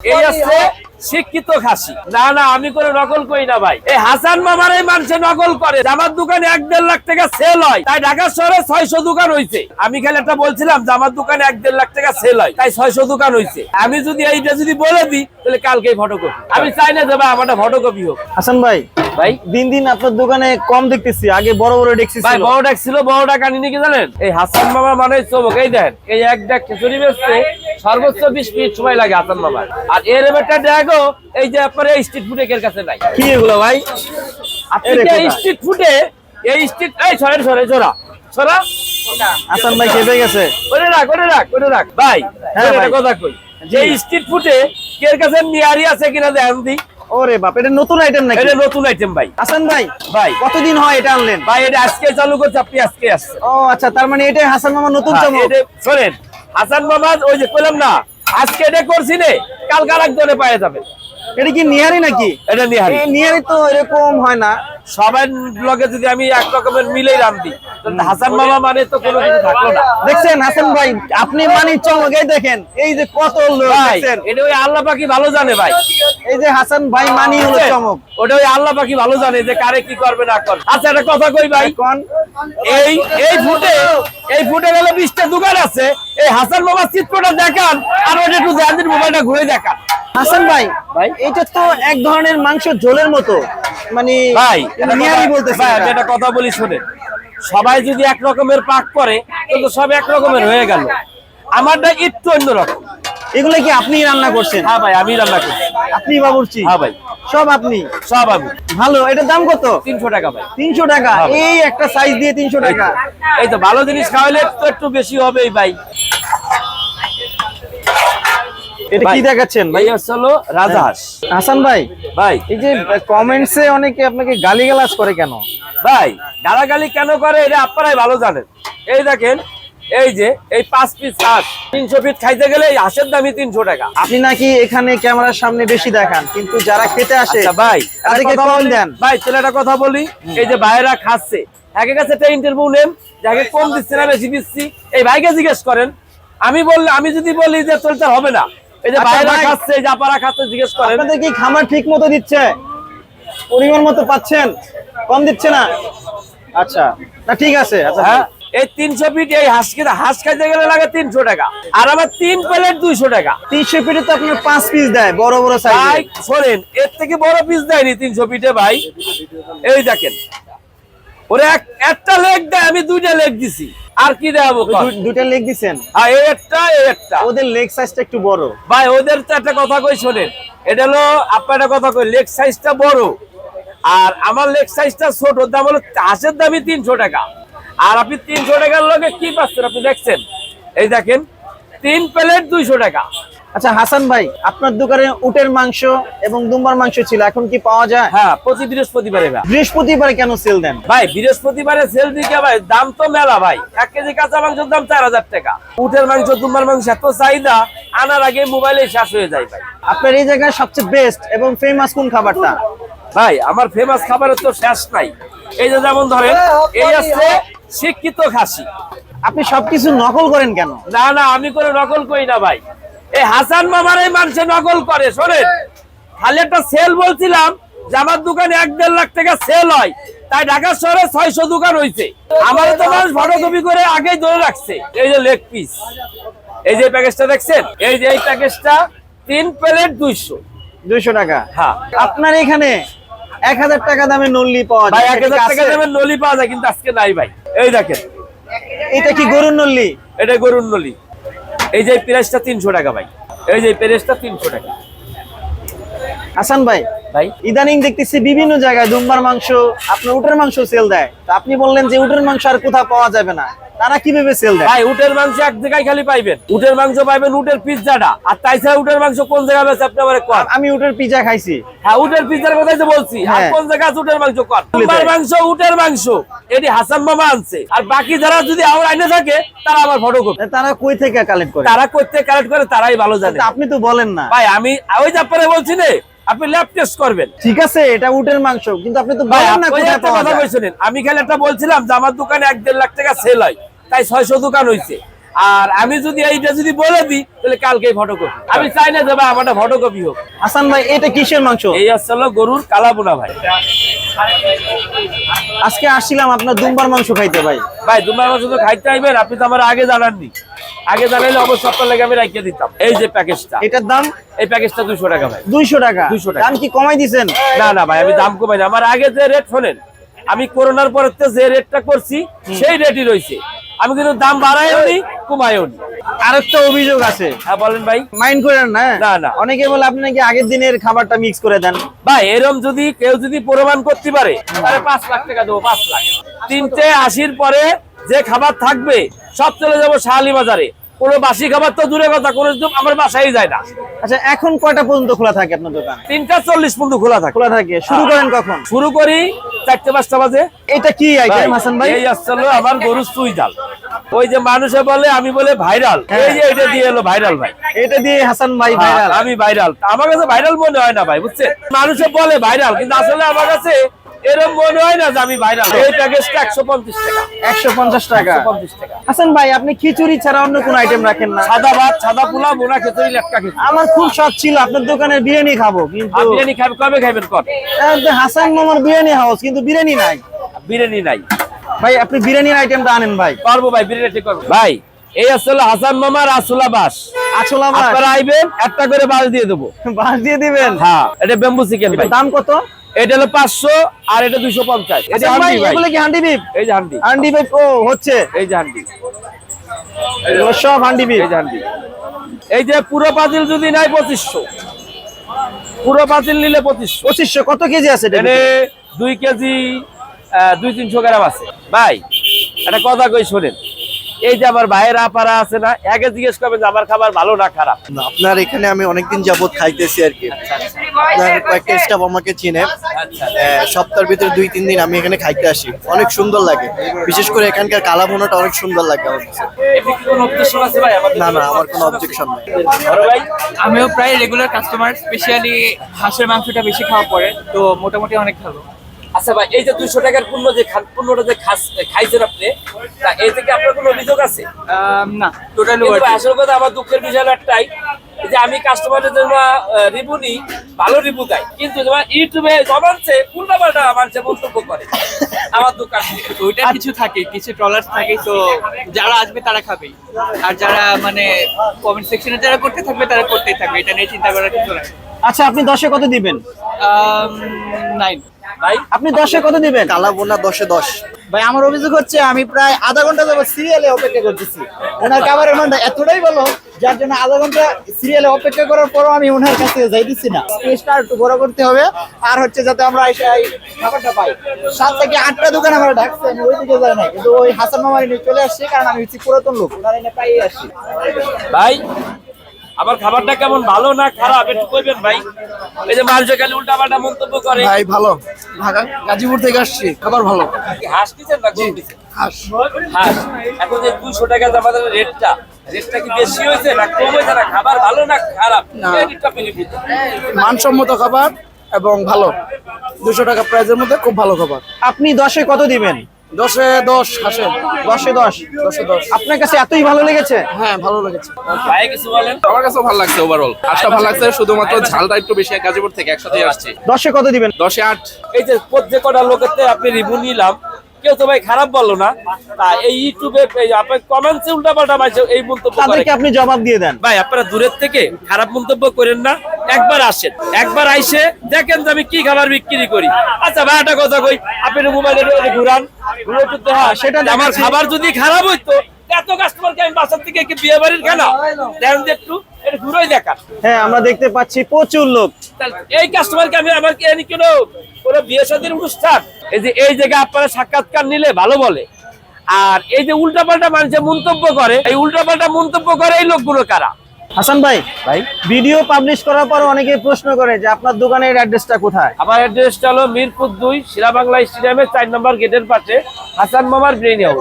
এই আছে শিক্ষিত খাসি। না না আমি কোনো নকল করি না ভাই। এই হাসান মামার এই মানুষে নকল করে। জামার দোকানে এক দেড় লাখ টাকা সেল হয়। তাই ঢাকা শহরে ছয়শো দোকান হয়েছে আমি খালি একটা বলছিলাম জামার দোকানে এক দেড় লাখ টাকা সেল হয়। তাই ছয়শো দোকান হয়েছে আমি যদি এইটা যদি বলে দিই তাহলে কালকেই ফটোকপি আমি চাই না যে ভাই আমার ফটোকপি হোক। হাসান ভাই ভাই? দিন দিন আপনার দোকানে কম দেখতেছি আগে বড় বড় ডেক্সি ভাই বড় ডাক ছিল বড় ডাক আনিনি কি জানেন? এই হাসান মামা মানে চমক এই দেন এই এক ডাক খিচুড়ি বেচতে সর্বোচ্চ বিশ মিনিট সময় লাগে হাসান মামার আর এর ডাকও এই যে আপনার এই স্ট্রিট ফুড এর কাছে নাই। কি এগুলো ভাই? আপনি এই স্ট্রিট ফুডে এই স্ট্রিট এই সরেন সরে। সরা? সরা হাসান ভাই খেপে গেছে। রাখ করে রাখ করে রাখ। ভাই হ্যাঁ। কথা কই। যে স্ট্রিট ফুডে কে কাছে নিয়ারি আছে কিনা দেখেন দি। ওরে বাপ এটা নতুন আইটেম নাকি? এটা নতুন আইটেম ভাই। হাসান ভাই ভাই। কতদিন হয় এটা আনলেন? ভাই এটা আজকে চালু করছে আপনি আজকে আসছে ও আচ্ছা তার মানে এটাই হাসান মামা নতুন হ্যাঁ, চমক। এটা- শোনেন হাসান মামা ওই যে বললাম না আজকে এটা করছি কালকে যাবে। এটা কি নিহারি নাকি? এটা নিহারি। নিহারি তো এরকম হয় না। সবাই ব্লগে যদি আমি এক রকমের মিলেই রান্ধি তাহলে হাসান মামা মানে তো কোনো কিছু থাকল না। দেখছেন হাসান ভাই আপনি মানে চমক দেখেন এই যে কত লোক এটা ওই আল্লাহ পাখি ভালো জানে ভাই। এই যে হাসান ভাই মানি হলো চমক। ওটা ওই আল্লাহ পাকি ভালো জানে যে কারে কি করবে না আচ্ছা একটা কথা কই ভাই? কোন? এই এই ফুটে এই ফুটে গেলে বিশটা দোকান আছে। এই হাসান চিত্রটা দেখান আর ওটা একটু দেন মোবাইলটা ঘুরে দেখান। হাসান ভাই ভাই? এটা তো এক ধরনের মাংস ঝোলের মতো। মানে ভাই। একটা কথা বলি শুনে সবাই যদি এক রকমের পাক করে কিন্তু সব এক রকমের হয়ে গেল। আমারটা একটু অন্যরকম। এগুলো কি আপনি রান্না করছেন? হ্যাঁ ভাই আমি রান্না করি আপনি বাবুর্চি? হ্যাঁ ভাই। সব আপনি? সব আমি। ভালো এটার দাম কত? তিনশো টাকা ভাই। তিনশো টাকা। হ্যাঁ এই একটা সাইজ দিয়ে তিনশো টাকা। এই তো ভালো জিনিস খাওয়ালে তো একটু বেশি হবেই ভাই। এটা কি দেখাচ্ছেন? ভাই হলো রাজহাঁস। হাসান ভাই ভাই। এই যে কমেন্টসে অনেকে আপনাকে গালিগালাজ করে কেন? ভাই গালাগালি কেন করে এটা আপনারাই ভালো জানেন। এই দেখেন এই যে এই পাঁচ পিস হাঁস তিনশো ফিট খাইতে গেলে এই হাঁসের দামই তিনশো টাকা। আপনি নাকি এখানে ক্যামেরার সামনে বেশি দেখান কিন্তু যারা খেতে আসে আচ্ছা ভাই তাদেরকে কম দেন। ভাই একটা কথা বলি। এই যে ভাইরা খাচ্ছে একে কাছে একটা ইন্টারভিউ নেন যাকে কম দিচ্ছে না বেশি দিচ্ছি। এই ভাইকে জিজ্ঞেস করেন। আমি বললে আমি যদি বলি যে চলতে হবে না এই যে আচ্ছা ভাইরা খাচ্ছে এই জাপারা খাচ্ছে জিজ্ঞেস করেন। আপনাদের কি খামার ঠিক মতো দিচ্ছে? পরিমাণ মতো পাচ্ছেন? কম দিচ্ছে না? আচ্ছা না ঠিক আছে। আচ্ছা হ্যাঁ এই তিনশো ফিট এই হাঁস খেতে হাঁস খাইতে গেলে লাগে তিনশো টাকা। আর আমার তিন প্লেট দুইশো টাকা। তিনশো পিঠে তো আপনার পাঁচ পিস দেয় বড় বড় সাইজ শোনেন এর থেকে বড় পিস দেয়নি তিনশো ফিটে ভাই। এই দেখেন। ওরে একটা লেগ দেয় আমি দুইটা লেগ দিছি। আর কি কর? দুইটা লেগ দিছেন? এই একটা এই একটা। ওদের লেগ সাইজটা একটু বড়। ভাই ওদের তো একটা কথা কই শোনেন। এটা হলো আপনার একটা কথা কই লেগ সাইজটা বড়। আর আমার লেগ সাইজটা ছোট দাম হলো হাঁসের দামই তিনশো টাকা। আর আপনি তিনশো টাকার লগে কি পাচ্ছেন আপনি দেখছেন? এই দেখেন তিন প্লেট দুইশো টাকা। আচ্ছা হাসান ভাই আপনার দোকানে উটের মাংস এবং দুম্বার মাংস ছিল এখন কি পাওয়া যায়? হ্যাঁ প্রতি বৃহস্পতিবারে বৃহস্পতিবারে কেন সেল দেন? ভাই বৃহস্পতিবারে সেল দিকে ভাই দাম তো মেলা ভাই। এক কেজি কাঁচা মাংসের দাম চার হাজার টাকা। উটের মাংস দুম্বার মাংস এত চাহিদা আনার আগে মোবাইলে শেষ হয়ে যায় ভাই। আপনার এই জায়গায় সবচেয়ে বেস্ট এবং ফেমাস কোন খাবারটা? ভাই আমার ফেমাস খাবারের তো শেষ নাই। এই যে যেমন ধরেন এই আছে শিক্ষিত খাসি। আপনি সবকিছু নকল করেন কেন? না না আমি কোনো নকল করি না ভাই। এই হাসান মামার এই মানুষে নকল করে শোনেন। খালি একটা সেল বলছিলাম যে আমার দোকানে এক দেড় লাখ টাকা সেল হয় তাই ঢাকা শহরে ছয়শো দোকান হয়েছে আমার তো মানুষ ফটোকপি করে আগেই ধরে রাখছে। এই যে লেগ পিস এই যে প্যাকেজটা দেখছেন? এই যে এই প্যাকেজটা তিন প্লেট দুইশো। দুইশো টাকা। হ্যাঁ। আপনার এখানে এক হাজার টাকা দামে নল্লি পাওয়া যায়। এক হাজার টাকা আছে? নলি পাওয়া যায় কিন্তু আজকে নাই ভাই। এই দেখেন। এটা কি গরুর নল্লি? এটা গরুর নলি এই যে প্রাইসটা তিনশো টাকা ভাই। এই যে প্রাইসটা তিনশো টাকা। হাসান ভাই ভাই? ইদানিং দেখতেছি বিভিন্ন জায়গায় দুম্বার মাংস আপনার উটের মাংস সেল দেয়। তা আপনি বললেন যে উটের মাংস আর কোথাও পাওয়া যাবে না। তারা কীভাবে সেল দেয়? ভাই উটের মাংস এক জায়গায় খালি পাইবেন। উটের মাংস পাইবেন উটের পিৎজাটা। আর তাই ছাড়া উটের মাংস কোন জায়গায় আছে আপনি আমার কর আমি উটের পিজা খাইছি। হ্যাঁ উটের পিৎজার কথাই তো বলছি। আর হ্যাঁ। কোন জায়গায় উটের মাংস কর উটের মাংস উটের মাংস। এটি হাসান মামা আনছে। আর বাকি যারা যদি আমার আইনে থাকে তারা আমার ফটো করবে। তারা কই থেকে কালেক্ট করে? তারা করতে কালেক্ট করে তারাই ভালো জানে। আপনি তো বলেন না। ভাই আমি ওই যে আপনারা বলছি নে আপনি ল্যাব টেস্ট করবেন। ঠিক আছে এটা উটের মাংস কিন্তু আপনি তো বলেন না কথা কইছিলেন আমি খালি একটা বলছিলাম যে আমার দোকানে এক দেড় লাখ টাকা সেল হয়। তাই ছয়শো দোকান হইছে। আর আমি যদি এইটা যদি বলে দিই তাহলে কালকে ফটোকপি আমি চাই না যে ভাই আমারটা ফটোকপি হোক। হাসান ভাই এটা কিসের মাংস? এই আসলে গরুর কালাবোনা ভাই। আজকে আসছিলাম আপনার দুম্বার মাংস খাইতে ভাই। ভাই দুমার মাস তো খাইতে আইবেন আপনি তো আমার আগে জানাননি। আগে জানাইলে অবশ্য আপনার লেগে আমি রাখিয়ে দিতাম। এই যে প্যাকেজটা এটার দাম? এই প্যাকেজটা দুশো টাকা ভাই। দুইশো টাকা? 200 টাকা। দাম কি কমাই দিছেন? না না ভাই আমি দাম কমাই না। আমার আগে যে রেট শোনেন আমি করোনার পরে যে রেটটা করছি সেই রেটই রয়েছে আমি কিন্তু দাম বাড়াইও নি কমাইও নি আরেকটা অভিযোগ আছে। হ্যাঁ বলেন ভাই। মাইন্ড করেন না না, না। অনেকে বলে আপনি নাকি আগের দিনের খাবারটা মিক্স করে দেন। ভাই এরম যদি কেউ যদি প্রমাণ করতে পারে তাহলে পাঁচ লাখ টাকা দেবো পাঁচ লাখ। তিনটে আশির পরে যে খাবার থাকবে সব চলে যাব শাহালি বাজারে। কোনো বাসি খাবার তো দূরে কথা কোনো আমার বাসায় যায় না। আচ্ছা এখন কয়টা পর্যন্ত খোলা থাকে আপনার দোকান? তিনটা চল্লিশ পর্যন্ত খোলা থাকে। খোলা থাকে। শুরু করেন কখন? শুরু করি চারটে পাঁচটা বাজে। এটা কি আইটেম হাসান ভাই? এই আসছিল আমার গরুর সুই ডাল। ওই যে মানুষে বলে আমি বলে ভাইরাল। হ্যাঁ। এই যে এটা দিয়ে এলো ভাইরাল ভাই। এটা দিয়ে হাসান ভাই ভাইরাল। আমি ভাইরাল। আমার কাছে ভাইরাল মনে হয় না ভাই বুঝছে মানুষে বলে ভাইরাল কিন্তু আসলে আমার কাছে এরকম মনে হয় না যে আমি ভাইরাল এই প্যাকেজটা একশো পঞ্চাশ টাকা। একশো পঞ্চাশ টাকা। পঞ্চাশ টাকা। হাসান ভাই আপনি খিচুড়ি ছাড়া অন্য কোন আইটেম রাখেন না। সাদা ভাত সাদা পোলা বোনা খেতে লেটকা খেতে আমার খুব শখ ছিল আপনার দোকানের বিরিয়ানি খাব কিন্তু বিরিয়ানি খাবে কবে খাবেন কর? হাসান মামার বিরিয়ানি হাউস কিন্তু বিরিয়ানি নাই। বিরিয়ানি নাই। ভাই আপনি বিরিয়ানির আইটেমটা আনেন ভাই। পারব ভাই বিরিয়ানি করব। ভাই এই আসলে হাসান মামা রাসুলা বাস আসল আমার আপনারা আইবেন একটা করে বাস দিয়ে দেবো। বাস দিয়ে দিবেন? হ্যাঁ এটা বেম্বু চিকেন ভাই। দাম কত? এটা হলো পাঁচশো আর এটা দুইশো পঞ্চাশ। এটা হান্ডি ভাই। এগুলো কি হান্ডি বিপ এই যে হান্ডি। হান্ডি বিপ ও হচ্ছে। এই যে হান্ডি। এগুলো সব হান্ডি বিপ এই যে হান্ডি। এই যে পুরো পাতিল যদি নাই পঁচিশশো। পুরো পাতিল নিলে পঁচিশশো। পঁচিশশো কত কেজি আছে এটা দুই কেজি আহ, দুই তিনশো গ্রাম আছে। ভাই একটা কথা কই শোনেন। এই যে আমার ভাইয়ের আপারা আছে না একে জিজ্ঞেস করবেন যে আমার খাবার ভালো না খারাপ? না, আপনার এখানে আমি অনেকদিন যাবত খাইতেছি আর কি। আপনার কয়েকটা স্টাফ আমাকে চিনে। সপ্তাহের ভিতরে দুই তিন দিন আমি এখানে খাইতে আসি। অনেক সুন্দর লাগে। বিশেষ করে এখানকার কালা ভুনাটা অনেক সুন্দর লাগে আমার? না না আমার কোনো অবজেকশন নেই। আমিও প্রায় রেগুলার কাস্টমার স্পেশালি হাঁসের মাংসটা বেশি খাওয়া পড়ে তো মোটামুটি অনেক ভালো। আচ্ছা ভাই এই যে দুইশো টাকার পণ্য যে খান পণ্যটা যে খাইছেন আপনি তা এই থেকে আপনার কোনো অভিযোগ আছে? না টোটালি আসল কথা আমার দুঃখের বিষয় একটাই যে আমি কাস্টমারের জন্য রিভিউ নিই ভালো রিভিউ দেয় কিন্তু তোমার ইউটিউবে জমানছে উল্টা পাল্টা মানুষে মন্তব্য করে। আমার দোকান থেকে। ওইটা কিছু থাকে কিছু ট্রলার থাকে তো যারা আসবে তারা খাবেই আর যারা মানে কমেন্ট সেকশনে যারা করতে থাকবে তারা করতেই থাকবে। এটা নিয়ে চিন্তা করার কিছু নাই। আচ্ছা আপনি দশে কত দিবেন? নাইন আপনি দশে কত দিবেন? কালা ভুনা দশে দশ। ভাই আমার অভিযোগ হচ্ছে আমি প্রায় আধা ঘণ্টা যাবত সিরিয়ালে অপেক্ষা করতেছি। ওনার খাবারের মানটা এতটাই ভালো যার জন্য আধা ঘণ্টা সিরিয়ালে অপেক্ষা করার পরও আমি ওনার কাছে যাইতেছি না। স্পেসটা একটু বড় করতে হবে আর হচ্ছে যাতে আমরা এসে এই খাবারটা পাই। সাত থেকে আটটা দোকান আমরা ডাকছি আমি ওই দিকে যাই না কিন্তু ওই হাসান মামার নিয়ে চলে আসছি কারণ আমি হচ্ছে পুরাতন লোক ওনার এনে পাইয়ে আসছি। ভাই আমার খাবারটা কেমন ভালো না খারাপ একটু কইবেন ভাই? এই যে মানুষে খালি উল্টা পাল্টা মন্তব্য করে। ভাই ভালো। ঢাকা গাজীপুর থেকে আসছি খাবার ভালো। হাঁস দিচ্ছেন না গরু দিচ্ছেন হাঁস। হাঁস। এখন যে দুশো টাকা আমাদের রেটটা রেটটা কি বেশি হয়েছে না কম হয়েছে না খাবার ভালো না খারাপ। মানসম্মত খাবার এবং ভালো। দুশো টাকা প্রাইজের মধ্যে খুব ভালো খাবার। আপনি দশে কত দিবেন? দশে দশ হাসে। দশে দশ। দশে দশ। আপনার কাছে এতই ভালো লেগেছে? হ্যাঁ ভালো লেগেছে। বলেন? আমার কাছেও ভালো লাগছে ওভারঅল হাঁসটা ভালো লাগছে শুধুমাত্র ঝালটা একটু বেশি গাজীপুর থেকে একসাথে আসছে। দশে কত দিবেন? দশে আট। এই যে প্রত্যেক কটা লোকের আপনি রিভিউ নিলাম কেউ তো ভাই খারাপ বলল না। এই ইউটিউবে আপনার কমেন্টসে উল্টা পাল্টা মাইছে এই মন্তব্য তাদেরকে আপনি জবাব দিয়ে দেন। ভাই আপনারা দূরের থেকে খারাপ মন্তব্য করেন না। একবার আসেন একবার আইসে দেখেন যে আমি কি খাবার বিক্রি করি। আচ্ছা ভাই একটা কথা কই আপনি মোবাইলে ঘুরান। ঘুরে দেখান। সেটা আমার খাবার যদি খারাপ হইতো এত কাস্টমারকে আমি বাসার থেকে কি বিয়ে বাড়ির খানা? দেখেন একটু এটা ঘুরেই দেখান। হ্যাঁ আমরা দেখতে পাচ্ছি প্রচুর লোক। এই কাস্টমারকে আমি আমার কি এনে কেন কোনো বিয়ে সাদির অনুষ্ঠান। এই যে এই জায়গায় আপনারা সাক্ষাৎকার নিলে ভালো বলে। আর এই যে উল্টাপাল্টা মানুষের মন্তব্য করে এই উল্টাপাল্টা মন্তব্য করে এই লোকগুলো কারা? হাসান ভাই ভাই? ভিডিও পাবলিশ করার পর অনেকে প্রশ্ন করে যে আপনার দোকানের অ্যাড্রেসটা কোথায়? আমার অ্যাড্রেসটা হলো মিরপুর দুই শিলা বাংলা স্টেডিয়ামের চার নম্বর গেটের পাশে হাসান মামার ব্রেন হাউস।